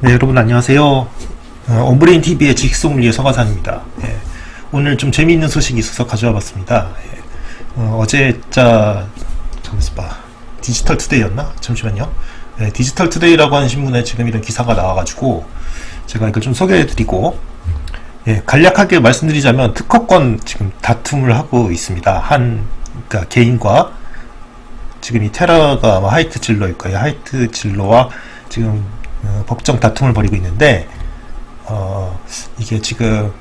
네, 여러분 안녕하세요. 어, 온브레인 TV의 직송리의 서가산입니다. 예, 오늘 좀 재미있는 소식이 있어서 가져와 봤습니다. 예, 어, 제 자, 잠깐만 봐. 디지털 투데이였나? 잠시만요. 예, 디지털 투데이라고 하는 신문에 지금 이런 기사가 나와가지고 제가 이걸 좀 소개해드리고 예, 간략하게 말씀드리자면 특허권 지금 다툼을 하고 있습니다. 한 그러니까 개인과 지금 이 테라가 아마 하이트 진로일 거예요. 하이트 진로와 지금 어, 법정 다툼을 벌이고 있는데 어, 이게 지금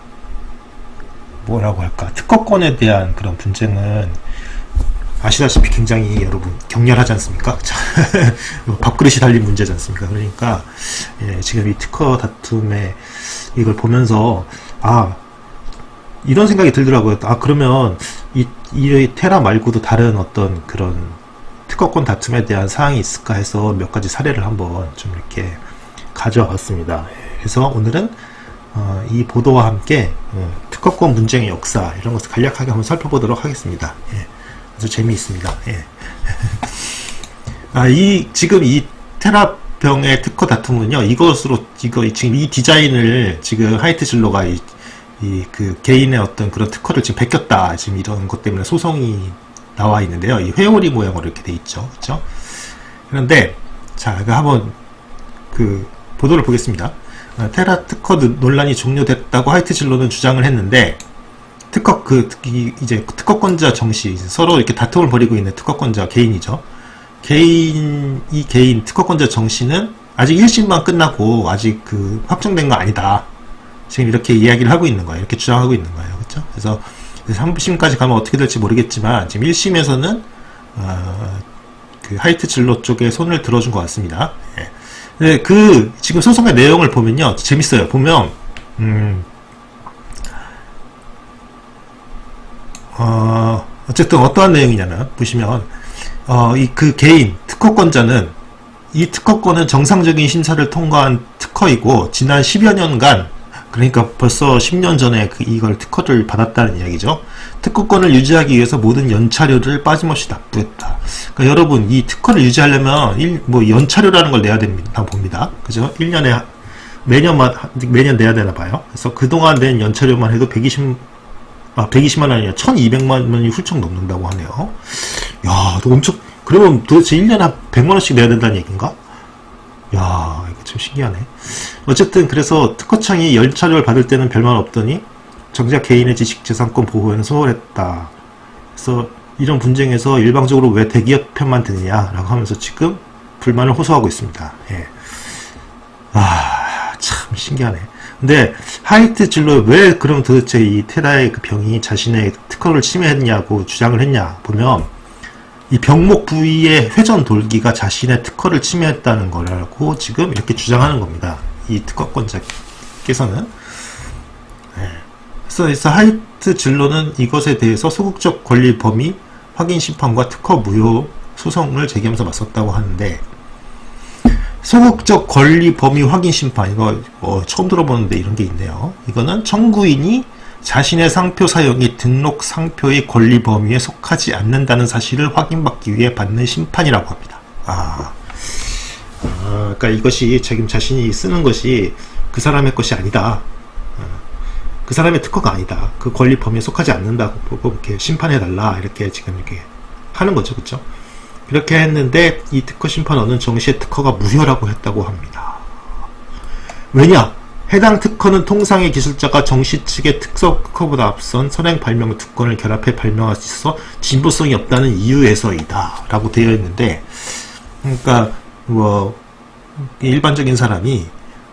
뭐라고 할까 특허권에 대한 그런 분쟁은 아시다시피 굉장히 여러분 격렬하지 않습니까? 자, 밥그릇이 달린 문제지 않습니까? 그러니까 예, 지금 이 특허 다툼에 이걸 보면서 아 이런 생각이 들더라고요. 아 그러면 이, 이 테라 말고도 다른 어떤 그런 특허권 다툼에 대한 사항이 있을까 해서 몇 가지 사례를 한번 좀 이렇게 가져왔습니다. 그래서 오늘은 어, 이 보도와 함께 어, 특허권 문쟁의 역사 이런 것을 간략하게 한번 살펴보도록 하겠습니다. 예, 아주 재미있습니다. 예. 아, 이 지금 이 테라병의 특허 다툼은요 이것으로 이거 지금 이 디자인을 지금 하이트 진로가 이, 이 그 개인의 어떤 그런 특허를 지금 베꼈다 지금 이런 것 때문에 소송이 나와 있는데요. 이 회오리 모양으로 이렇게 돼 있죠. 그렇죠? 그런데 자, 이거 한번 그 보도를 보겠습니다. 어, 테라 특허 논란이 종료됐다고 하이트 진로는 주장을 했는데 특허 그 이, 이제 특허권자 정씨 서로 이렇게 다툼을 벌이고 있는 특허권자 개인이죠. 개인 이 개인 특허권자 정씨는 아직 1심만 끝나고 아직 그 확정된 거 아니다. 지금 이렇게 이야기를 하고 있는 거예요. 이렇게 주장하고 있는 거예요. 그렇죠? 그래서 3심까지 가면 어떻게 될지 모르겠지만 지금 1심에서는 어, 그 하이트 진로 쪽에 손을 들어준 것 같습니다. 예. 네, 그 지금 소송의 내용을 보면요 재밌어요. 보면 음, 어, 어쨌든 어떠한 내용이냐면 보시면 어, 이 그 개인 특허권자는 이 특허권은 정상적인 심사를 통과한 특허이고 지난 10여 년간 그러니까 벌써 10년 전에 그 이걸 특허를 받았다는 이야기죠. 특허권을 유지하기 위해서 모든 연차료를 빠짐없이 납부했다. 그러니까 여러분 이 특허를 유지하려면 일, 뭐 연차료라는 걸 내야 됩니다. 봅니다. 그죠? 1년에 매년만 매년 내야 되나 봐요. 그래서 그동안 낸 연차료만 해도 120 아, 120만 원이 아니라 1200만 원이 훌쩍 넘는다고 하네요. 야, 너 엄청 그러면 도대체 1년에 한 100만 원씩 내야 된다는 얘기인가? 야, 이거 좀 신기하네. 어쨌든 그래서 특허청이 열차료를 받을 때는 별말 없더니 정작 개인의 지식재산권 보호에는 소홀했다. 그래서 이런 분쟁에서 일방적으로 왜 대기업 편만 드느냐라고 하면서 지금 불만을 호소하고 있습니다. 예. 아, 참 신기하네. 근데 하이트 진로에 왜 그럼 도대체 이 테라의 그 병이 자신의 특허를 침해했냐고 주장을 했냐 보면 이 병목 부위의 회전 돌기가 자신의 특허를 침해했다는 거라고 지금 이렇게 주장하는 겁니다. 이 특허권자께서는. 네. 그래서 하이트 진로는 이것에 대해서 소극적 권리 범위 확인 심판과 특허 무효 소송을 제기하면서 맞섰다고 하는데 소극적 권리 범위 확인 심판 이거 어, 처음 들어보는데 이런 게 있네요. 이거는 청구인이 자신의 상표 사용이 등록 상표의 권리 범위에 속하지 않는다는 사실을 확인받기 위해 받는 심판이라고 합니다. 아, 아 그러니까 이것이 지금 자신이 쓰는 것이 그 사람의 것이 아니다. 그 사람의 특허가 아니다. 그 권리 범위에 속하지 않는다고 보고 이렇게 심판해 달라 이렇게 지금 이렇게 하는 거죠, 그렇죠? 그렇게 했는데 이 특허 심판원은 정시의 특허가 무효라고 했다고 합니다. 왜냐? 해당 특허는 통상의 기술자가 정시 측의 특서 특허보다 앞선 선행 발명 특권을 결합해 발명할 수 있어 진보성이 없다는 이유에서이다. 라고 되어 있는데, 그러니까, 뭐, 일반적인 사람이,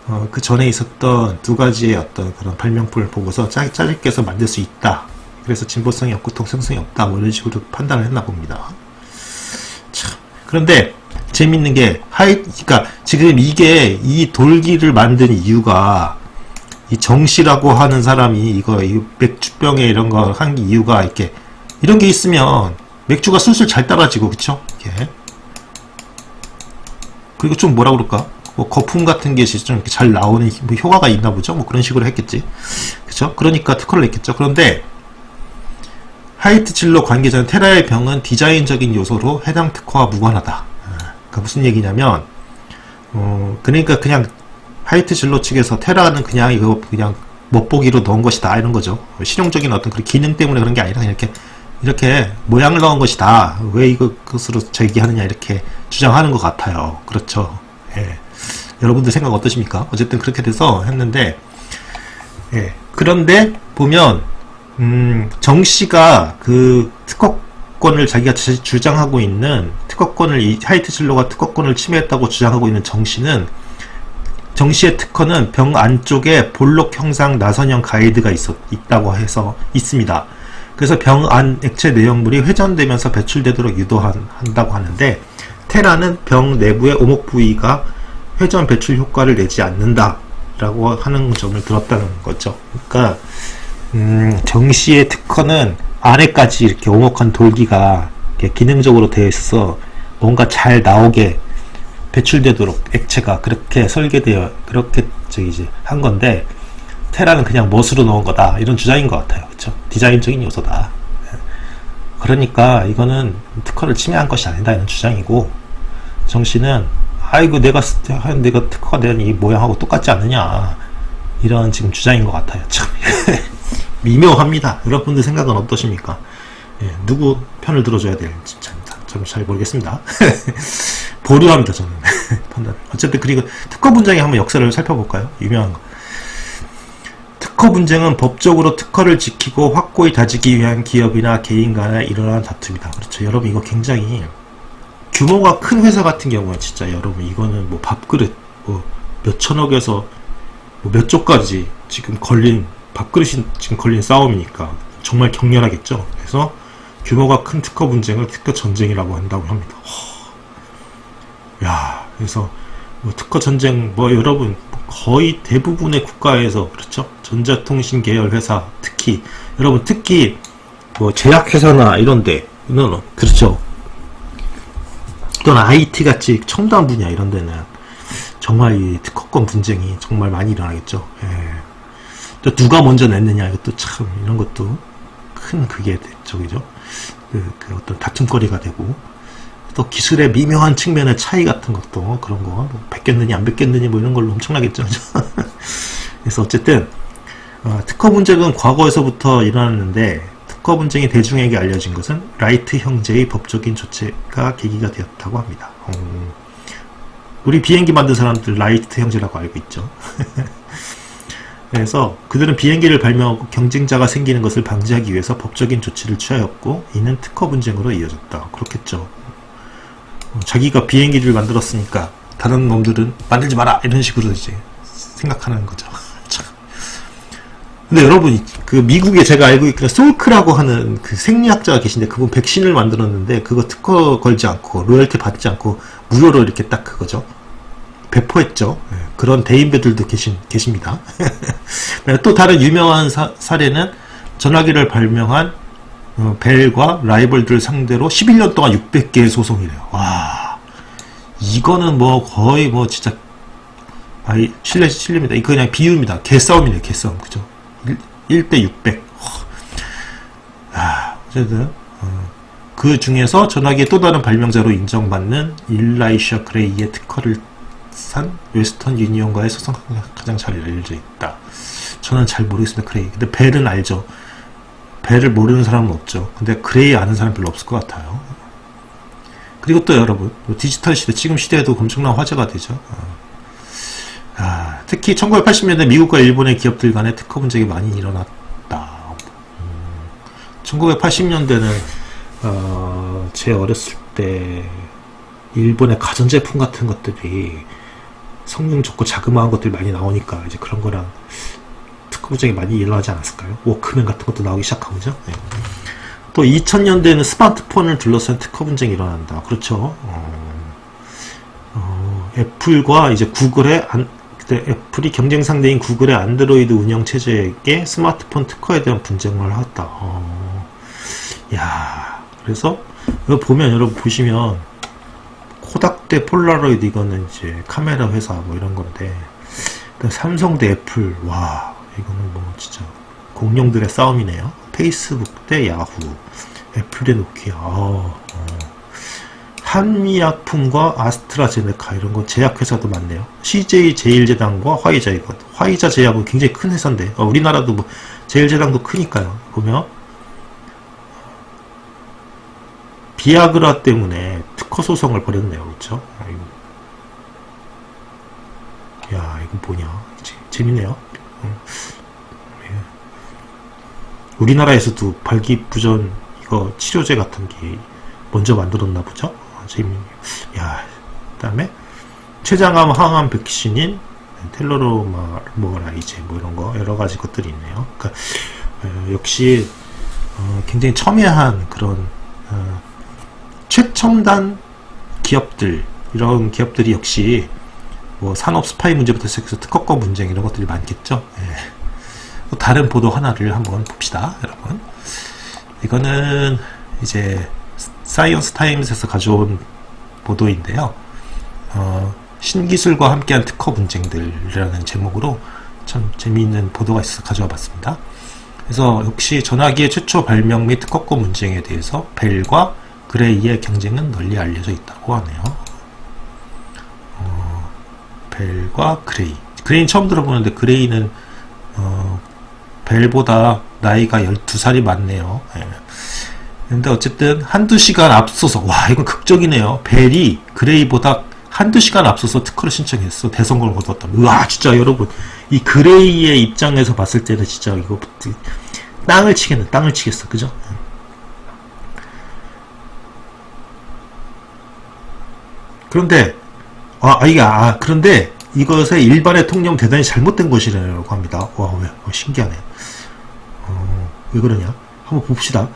어, 그 전에 있었던 두 가지의 어떤 그런 발명품을 보고서 짜, 짜집게 해서 만들 수 있다. 그래서 진보성이 없고 통상성이 없다. 뭐 이런 식으로 판단을 했나 봅니다. 참. 그런데, 재밌는 게 하이 그러니까 지금 이게 이 돌기를 만든 이유가 이 정씨라고 하는 사람이 이거 이 맥주병에 이런 거 한 이유가 이렇게 이런 게 있으면 맥주가 술술 잘 따라지고 그쵸? 이렇게 그리고 좀 뭐라 그럴까? 뭐 거품 같은 게 좀 이렇게 잘 나오는 뭐 효과가 있나 보죠? 뭐 그런 식으로 했겠지. 그쵸? 그러니까 특허를 냈겠죠. 그런데 하이트 진로 관계자는 테라의 병은 디자인적인 요소로 해당 특허와 무관하다. 그러니까 무슨 얘기냐면 어 그러니까 그냥 하이트 진로 측에서 테라는 그냥 이거 그냥 멋보기로 넣은 것이다 이런 거죠. 실용적인 어떤 그런 기능 때문에 그런 게 아니라 이렇게 이렇게 모양을 넣은 것이다. 왜 이거 그것으로 제기하느냐 이렇게 주장하는 것 같아요. 그렇죠. 예. 여러분들 생각 어떠십니까? 어쨌든 그렇게 돼서 했는데 예. 그런데 보면 음, 정 씨가 그 특허권을 자기가 주- 주장하고 있는 특허권을 이 하이트 진로가 특허권을 침해했다고 주장하고 있는 정 씨는 정 씨의 특허는 병 안쪽에 볼록 형상 나선형 가이드가 있었, 있다고 해서 있습니다. 그래서 병 안 액체 내용물이 회전되면서 배출되도록 유도한다고 하는데 테라는 병 내부의 오목 부위가 회전 배출 효과를 내지 않는다라고 하는 점을 들었다는 거죠. 그러니까 음, 정 씨의 특허는 안에까지 이렇게 오목한 돌기가 이렇게 기능적으로 되어 있어서 뭔가 잘 나오게 배출되도록 액체가 그렇게 설계되어 그렇게 이제 한 건데 테라는 그냥 멋으로 넣은 거다 이런 주장인 것 같아요. 그렇죠? 디자인적인 요소다. 예. 그러니까 이거는 특허를 침해한 것이 아니다 이런 주장이고 정 씨는 아이고 내가 내가 특허가 된 이 모양하고 똑같지 않느냐 이런 지금 주장인 것 같아요. 참 미묘합니다. 여러분들 생각은 어떠십니까? 예, 누구 편을 들어줘야 될지 참잘 모르겠습니다. 보류합니다 저는 판단. 어쨌든 그리고 특허 분쟁의 한번 역사를 살펴볼까요? 유명한 거. 특허 분쟁은 법적으로 특허를 지키고 확고히 다지기 위한 기업이나 개인 간에 일어나는 다툼이다. 그렇죠. 여러분 이거 굉장히 규모가 큰 회사 같은 경우는 진짜 여러분 이거는 뭐 밥그릇 뭐 몇천억에서 뭐 몇 조까지 지금 걸린 밥그릇이 지금 걸린 싸움이니까 정말 격렬하겠죠. 그래서 규모가 큰 특허 분쟁을 특허 전쟁이라고 한다고 합니다. 허. 야, 그래서 뭐 특허 전쟁 뭐 여러분 거의 대부분의 국가에서 그렇죠. 전자통신 계열 회사 특히 여러분 특히 뭐 제약회사나 이런데 는 그렇죠. 또는 IT 같이 첨단 분야 이런 데는 정말 이 특허권 분쟁이 정말 많이 일어나겠죠. 예. 또 누가 먼저 냈느냐 이것도 참 이런 것도 큰 그게 저기죠. 그, 그 어떤 다툼거리가 되고 또 기술의 미묘한 측면의 차이 같은 것도 그런 거 뭐, 뺏겼느니 안 뺏겼느니 뭐 이런 걸로 엄청나겠죠. 그래서 어쨌든 어, 특허 분쟁은 과거에서부터 일어났는데 특허 분쟁이 대중에게 알려진 것은 라이트 형제의 법적인 조치가 계기가 되었다고 합니다. 어, 우리 비행기 만든 사람들 라이트 형제라고 알고 있죠. 그래서 그들은 비행기를 발명하고 경쟁자가 생기는 것을 방지하기 위해서 법적인 조치를 취하였고 이는 특허 분쟁으로 이어졌다. 그렇겠죠. 어, 자기가 비행기를 만들었으니까 다른 놈들은 만들지 마라 이런 식으로 이제 생각하는 거죠. 참. 근데 여러분 그 미국에 제가 알고 있기는 솔크라고 하는 그 생리학자가 계신데 그분 백신을 만들었는데 그거 특허 걸지 않고 로열티 받지 않고 무료로 이렇게 딱 그거죠. 배포했죠. 예, 그런 대인배들도 계신, 계십니다. 네, 또 다른 유명한 사, 사례는 전화기를 발명한 어, 벨과 라이벌들 상대로 11년 동안 600개의 소송이래요. 와, 이거는 뭐 거의 뭐 진짜 아이 실례 실례입니다. 이거 그냥 비유입니다. 개싸움이네요. 개싸움 그죠? 1, 대 600. 아, 어쨌든 어, 그 중에서 전화기의 또 다른 발명자로 인정받는 일라이샤 그레이의 특허를 산 웨스턴 유니온과의 소송 가장 잘 알려져 있다. 저는 잘 모르겠습니다. 그레이. 근데 벨은 알죠. 벨을 모르는 사람은 없죠. 근데 그레이 아는 사람 별로 없을 것 같아요. 그리고 또 여러분, 뭐 디지털 시대, 지금 시대에도 엄청난 화제가 되죠. 어. 아, 특히 1980년대 미국과 일본의 기업들 간의 특허 분쟁이 많이 일어났다. 음, 1980년대는 어, 제 어렸을 때 일본의 가전제품 같은 것들이 성능 좋고 자그마한 것들이 많이 나오니까 이제 그런 거랑 분쟁이 많이 일어나지 않았을까요? 워크맨 같은 것도 나오기 시작하고 죠 네. 또 2000년대에는 스마트폰을 둘러싼 특허 분쟁이 일어난다. 그렇죠. 어, 어, 애플과 이제 구글의 안, 그때 애플이 경쟁 상대인 구글의 안드로이드 운영 체제에게 스마트폰 특허에 대한 분쟁을 하였다. 어, 야, 그래서 이거 보면 여러분 보시면 코닥 대 폴라로이드 이거는 이제 카메라 회사 뭐 이런 건데 삼성 대 애플 와 이거는 뭐 진짜 공룡들의 싸움이네요. 페이스북 대 야후, 애플 대 노키아. 어, 어. 한미약품과 아스트라제네카 이런 거 제약회사도 많네요. CJ 제일제당과 화이자 이거 화이자 제약은 굉장히 큰 회사인데 어, 우리나라도 뭐 제일제당도 크니까요. 보면 비아그라 때문에 특허 소송을 벌였네요. 그렇죠? 야 이건 뭐냐? 재- 재밌네요. 음. 예. 우리나라에서도 발기부전 이거 치료제 같은 게 먼저 만들었나 보죠. 아, 재밌네요. 야, 그다음에 췌장암 항암 백신인 텔로로마라이제 뭐 이런 거 여러 가지 것들이 있네요. 그러니까 어, 역시 어, 굉장히 첨예한 그런 어, 최첨단 기업들 이런 기업들이 역시 뭐 산업 스파이 문제부터 시작해서 특허권 분쟁 이런 것들이 많겠죠. 예. 또 다른 보도 하나를 한번 봅시다, 여러분. 이거는 이제 사이언스 타임스에서 가져온 보도인데요. 어, 신기술과 함께한 특허 분쟁들이라는 제목으로 참 재미있는 보도가 있어서 가져와 봤습니다. 그래서 역시 전화기의 최초 발명 및 특허권 문쟁에 대해서 벨과 그레이의 경쟁은 널리 알려져 있다고 하네요. 어, 벨과 그레이. 그레이는 처음 들어보는데 그레이는 어, 벨보다 나이가 12살이 많네요. 예. 근데 어쨌든 한두 시간 앞서서 와 이건 극적이네요. 벨이 그레이보다 한두 시간 앞서서 특허를 신청했어. 대성공을 거뒀다. 우와 진짜 여러분 이 그레이의 입장에서 봤을 때는 진짜 이거 땅을 치겠네. 땅을 치겠어. 그죠? 그런데 아, 아, 이게 아 그런데 이것의 일반의 통념 대단히 잘못된 것이라고 합니다. 와, 왜 어, 신기하네. 어, 왜 그러냐? 한번 봅시다.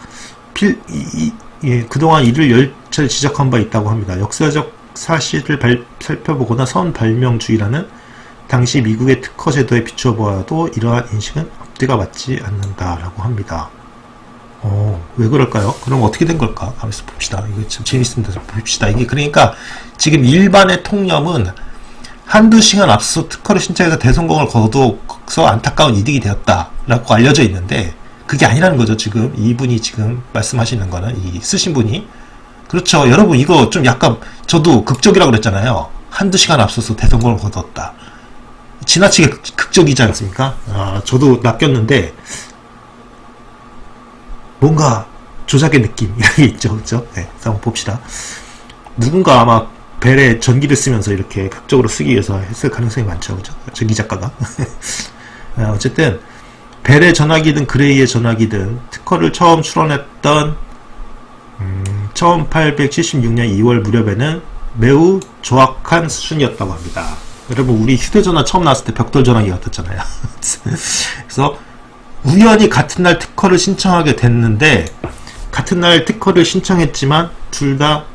필, 이, 이, 예, 그동안 이를 열차례 지적한 바 있다고 합니다. 역사적 사실을 발- 살펴보거나 선 발명주의라는 당시 미국의 특허 제도에 비추어 보아도 이러한 인식은 앞뒤가 맞지 않는다라고 합니다. 어, 왜 그럴까요? 그럼 어떻게 된 걸까? 가만있어 봅시다. 이거 참 재밌습니다. 좀 봅시다. 이게 그러니까 지금 일반의 통념은 한두 시간 앞서 특허를 신청해서 대성공을 거둬서 안타까운 이득이 되었다라고 알려져 있는데 그게 아니라는 거죠. 지금 이분이 지금 말씀하시는 거는 이 쓰신 분이 그렇죠. 여러분 이거 좀 약간 저도 극적이라고 그랬잖아요. 한두 시간 앞서서 대성공을 거뒀다. 지나치게 극- 극적이지 않습니까? 아, 저도 낚였는데 뭔가 조작의 느낌 이런 게 있죠, 그렇죠? 네, 한번 봅시다. 누군가 아마 벨에 전기를 쓰면서 이렇게 극적으로 쓰기 위해서 했을 가능성이 많죠, 그죠? 전기 작가가. 아, 어쨌든 벨의 전화기든 그레이의 전화기든 특허를 처음 출원했던 음, 1876년 2월 무렵에는 매우 조악한 수준이었다고 합니다. 여러분 우리 휴대전화 처음 나왔을 때 벽돌 전화기 같았잖아요. 그래서 우연히 같은 날 특허를 신청하게 됐는데 같은 날 특허를 신청했지만 둘 다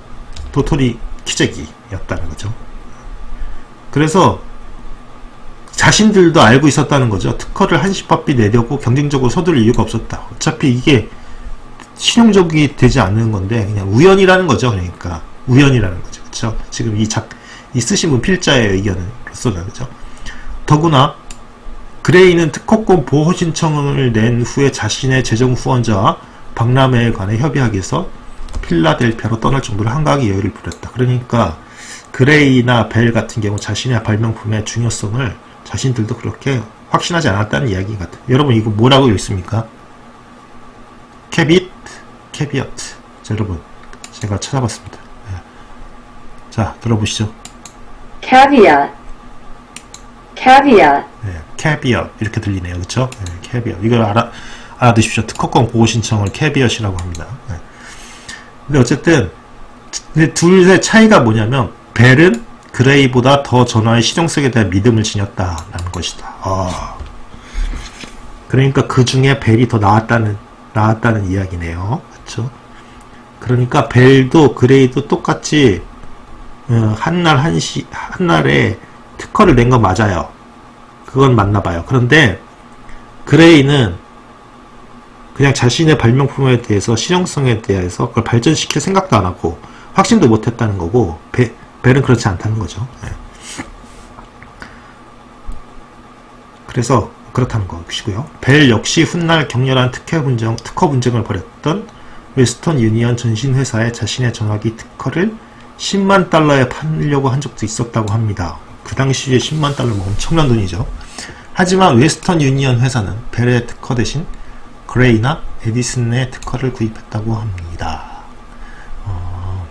도토리 키재기였다는 거죠. 그래서 자신들도 알고 있었다는 거죠. 특허를 한시바삐 내려고 경쟁적으로 서둘 이유가 없었다. 어차피 이게 실용적이 되지 않는 건데 그냥 우연이라는 거죠. 그러니까 우연이라는 거죠. 그렇죠? 지금 이 작, 이 쓰신 분 필자의 의견으로서는 그죠. 더구나 그레이는 특허권 보호 신청을 낸 후에 자신의 재정 후원자와 박람회에 관해 협의하기 위해서 필라델피아로 떠날 정도로 한가하게 여유를 부렸다. 그러니까 그레이나 벨 같은 경우 자신의 발명품의 중요성을 자신들도 그렇게 확신하지 않았다는 이야기 같아요. 여러분 이거 뭐라고 읽습니까? 캐빗, 캐비어트. 자, 여러분 제가 찾아봤습니다. 네. 자 들어보시죠. caveat, caveat, 네, 캐비엇 이렇게 들리네요, 그렇죠? 네, 캐비엇 이걸 알아 알아두십시오. 특허권 보호 신청을 캐비엇이라고 합니다. 네. 근데 어쨌든 둘의 차이가 뭐냐면 벨은 그레이보다 더 전화의 실용성에 대한 믿음을 지녔다라는 것이다. 아. 그러니까 그 중에 벨이 더 나았다는 나았다는 이야기네요, 그렇죠? 그러니까 벨도 그레이도 똑같이 어, 한날 한시 한날에 특허를 낸건 맞아요. 그건 맞나 봐요. 그런데 그레이는 그냥 자신의 발명품에 대해서 실용성에 대해서 그걸 발전시킬 생각도 안 하고 확신도 못 했다는 거고 베, 벨은 그렇지 않다는 거죠. 예. 그래서 그렇다는 것이고요. 벨 역시 훗날 격렬한 특허 분쟁, 특허 분쟁을 벌였던 웨스턴 유니언 전신 회사에 자신의 전화기 특허를 10만 달러에 팔려고 한 적도 있었다고 합니다. 그 당시에 10만 달러면 엄청난 돈이죠. 하지만 웨스턴 유니언 회사는 벨의 특허 대신 그레이나 에디슨의 특허를 구입했다고 합니다. 어,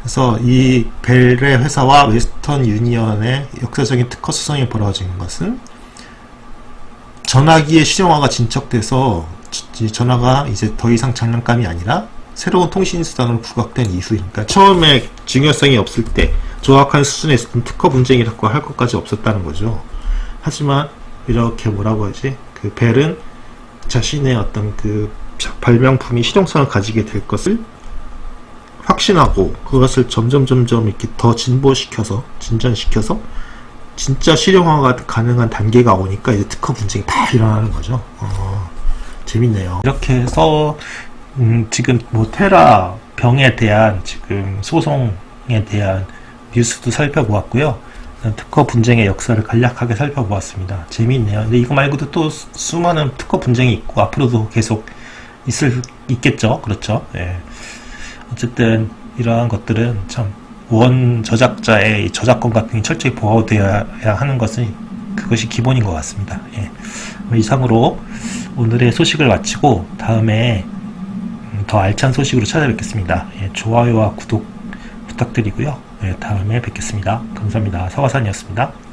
그래서 이 벨의 회사와 웨스턴 유니언의 역사적인 특허 수성이 벌어진 것은 전화기의 실용화가 진척돼서 지- 전화가 이제 더 이상 장난감이 아니라 새로운 통신 수단으로 부각된 이후이니까 처음에 중요성이 없을 때 조악한 수준에 있었던 특허 분쟁이라고 할 것까지 없었다는 거죠. 하지만 이렇게 뭐라고 하지? 그 벨은 자신의 어떤 그 발명품이 실용성을 가지게 될 것을 확신하고 그것을 점점 점점 이렇게 더 진보시켜서 진전시켜서 진짜 실용화가 가능한 단계가 오니까 이제 특허 분쟁이 다 일어나는 거죠. 어, 재밌네요. 이렇게 해서 음, 지금 뭐 테라 병에 대한 지금 소송에 대한 뉴스도 살펴보았고요. 특허 분쟁의 역사를 간략하게 살펴보았습니다. 재미있네요. 근데 이거 말고도 또 수- 수많은 특허 분쟁이 있고 앞으로도 계속 있을 있겠죠. 그렇죠. 예. 어쨌든 이러한 것들은 참 원 저작자의 이 저작권 같은 게 철저히 보호되어야 하는 것은 그것이 기본인 것 같습니다. 예. 이상으로 오늘의 소식을 마치고 다음에 음, 더 알찬 소식으로 찾아뵙겠습니다. 예, 좋아요와 구독 부탁드리고요. 예, 다음에 뵙겠습니다. 감사합니다. 서가산이었습니다.